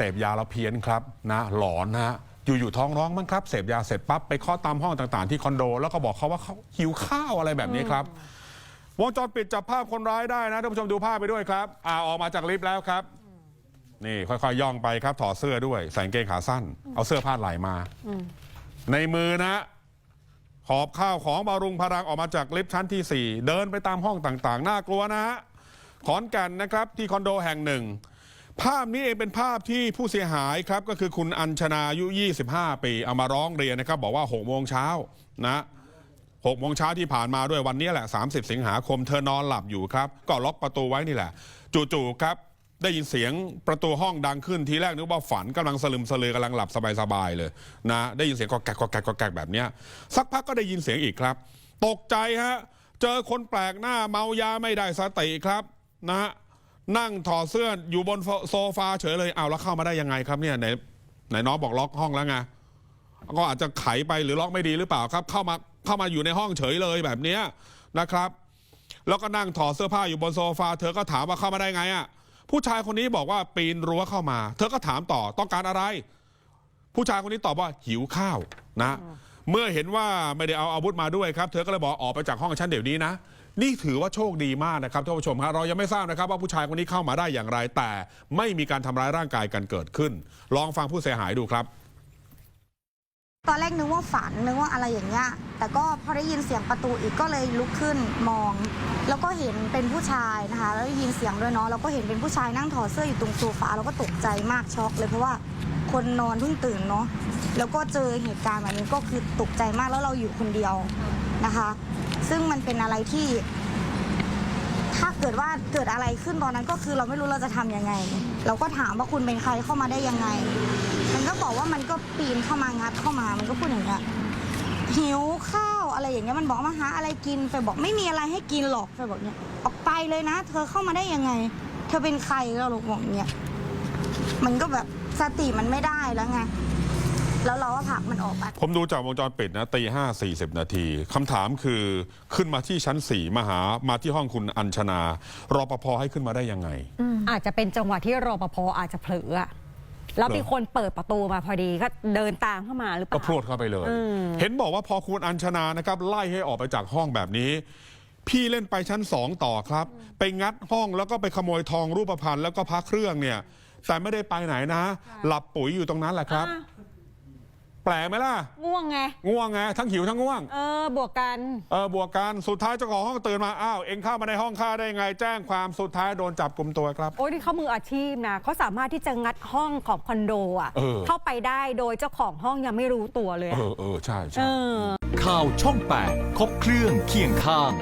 เสพยาแล้วเพี้ยนครับนะหลอนนะฮะอยู่ๆท้องร้องมั้งครับเสพยาเสร็จปั๊บไปเคาะตามห้องต่างๆ ที่คอนโด แล้วก็บอกเขาว่าเขาหิวข้าวอะไรแบบนี้ครับวงจรปิดจับภาพคนร้ายได้นะท่านผู้ชมดูภาพไปด้วยครับอ่าออกมาจากลิฟต์แล้วครับนี่ค่อยๆย่องไปครับถอดเสื้อด้วยใส่กางเกงขาสั้น เอาเสื้อผ้าไหลมา ในมือนะหอบข้าวของบารุงพรังออกมาจากลิฟต์ชั้นที่ 4 เดินไปตามห้องต่างๆ น่ากลัวนะฮะขอนแก่นนะครับที่คอนโดแห่งหนึ่ง ภาพนี้เองเป็นภาพที่ผู้เสียหายครับก็คือคุณอัญชนาอายุ 25 ปี เอามาร้องเรียนนะครับ บอกว่า6โมงเช้านะ6โมงเช้าที่ผ่านมาด้วยวันนี้แหละ 30 สิงหาคมเธอนอนหลับอยู่ครับ ก็ล็อกประตูไว้นี่แหละ จู่ๆครับ ได้ยินเสียงประตูห้องดังขึ้นทีแรกนึกว่าฝันกำลังสลึมสลือกำลังหลับสบายๆเลยนะได้ยินเสียงกอกแกกกอกแกกกอกแกกแบบเนี้ยสักพักก็ได้ยินเสียงอีกครับ ตกใจฮะเจอคนแปลกหน้าเมายาไม่ได้สติครับนะฮะ นั่งถอดเสื้ออยู่บนโซฟาเฉยเลยเอาแล้วเข้ามาได้ยังไงครับเนี่ยไหนไหนน้องบอกล็อกห้องแล้วไงก็อาจจะไขไปหรือล็อกไม่ดีหรือเปล่าครับ เข้ามาเข้ามาอยู่ในห้องเฉยเลยแบบเนี้ยนะครับ แล้วก็นั่งถอดเสื้อผ้าอยู่บนโซฟาเธอก็ถามว่าเข้ามาได้ไงอะผู้ชายคนนี้บอกว่าปีนรั้วเข้ามา เธอก็ถามต่อต้องการอะไร ผู้ชายคนนี้ตอบว่าหิวข้าวนะ เมื่อเห็นว่าไม่ได้เอาอาวุธมาด้วยครับ เธอก็เลยบอกออกไปจากห้องฉันเดี๋ยวนี้นะ นี่ถือว่าโชคดีมากนะครับท่านผู้ชมครับเรายังไม่ทราบนะครับว่าผู้ชายคนนี้เข้ามาได้อย่างไรแต่ ไม่มีการทำร้ายร่างกายกันเกิดขึ้น ลองฟังผู้เสียหายดูครับ ตอนแรกนึกว่าฝันนึกว่าอะไรอย่างเงี้ยแต่ก็พอได้ยินเสียงประตูอีกก็เลยลุกขึ้นมอง แล้วก็เห็นเป็นผู้ชายนะคะ แล้วได้ยินเสียงด้วยเนาะแล้วก็เห็นเป็นผู้ชายนั่งถอดเสื้ออยู่ตรงโซฟาแล้วก็ตกใจมากช็อกเลยเพราะว่าคนนอนเพิ่งตื่นเนาะแล้วก็เจอเหตุการณ์แบบนี้ก็คือตกใจมากแล้วเราอยู่คนเดียวนะคะ ซึ่งมันเป็นอะไรที่ ถ้าเกิดว่าเกิดอะไรขึ้นตอนนั้นก็คือเราไม่รู้เราจะทำยังไง เราก็ถามว่าคุณเป็นใครเข้ามาได้ยังไง มันก็บอกว่ามันก็ปีนเข้ามางัดเข้ามา มันก็พูดอย่างเงี้ยหิวข้าวอะไรอย่างเงี้ยมันบอกมาหาอะไรกินไปบอกไม่มีอะไรให้กินหรอกไปบอกเนี้ยออกไปเลยนะ เธอเข้ามาได้ยังไง เธอเป็นใครเราบอกเนี้ยมันก็แบบสติมันไม่ได้แล้วไง แล้วเราก็ผลักมันออกไป ผมดูจากวงจรปิดนะตีห้าสี่สิบนาทีคำถามคือขึ้นมาที่ชั้นสี่มาหามาที่ห้องคุณอัญชนารอปภให้ขึ้นมาได้ยังไง อาจจะเป็นจังหวะที่รปภอาจจะเผลออะแล้วมีคนเปิดประตูมาพอดีก็เดินตามเข้ามาหรือเปก็ล่า พรวดเข้าไปเลย อืม เห็นบอกว่าพอคุณอัญชนานะครับ ไล่ให้ออกไปจากห้องแบบนี้ พี่เล่นไปชั้นสองต่อครับ ไปงัดห้องแล้วก็ไปขโมยทองรูปพรรณแล้วก็พักเครื่องเนี่ย แต่ไม่ได้ไปไหนนะ หลับปุ๋ยอยู่ตรงนั้นแหละครับ อะ แปลกไหมล่ะ ง่วงไง ง่วงไงทั้งหิวทั้งง่วง เออ บวกกัน เออบวกกันสุดท้ายเจ้าของห้องตื่นมา อ้าว เอ็งเข้ามาในห้องข้าได้ไง แจ้งความสุดท้ายโดนจับกลุ่มตัวครับ โอ้ยนี่เขามืออาชีพนะเขาสามารถที่จะงัดห้องของคอนโดอะเออ เข้าไปได้โดยเจ้าของห้องยังไม่รู้ตัวเลยเออะอเออใช่เอใช่ อ ข่าวช่อง 8 ครบเครื่องเคียงข้าง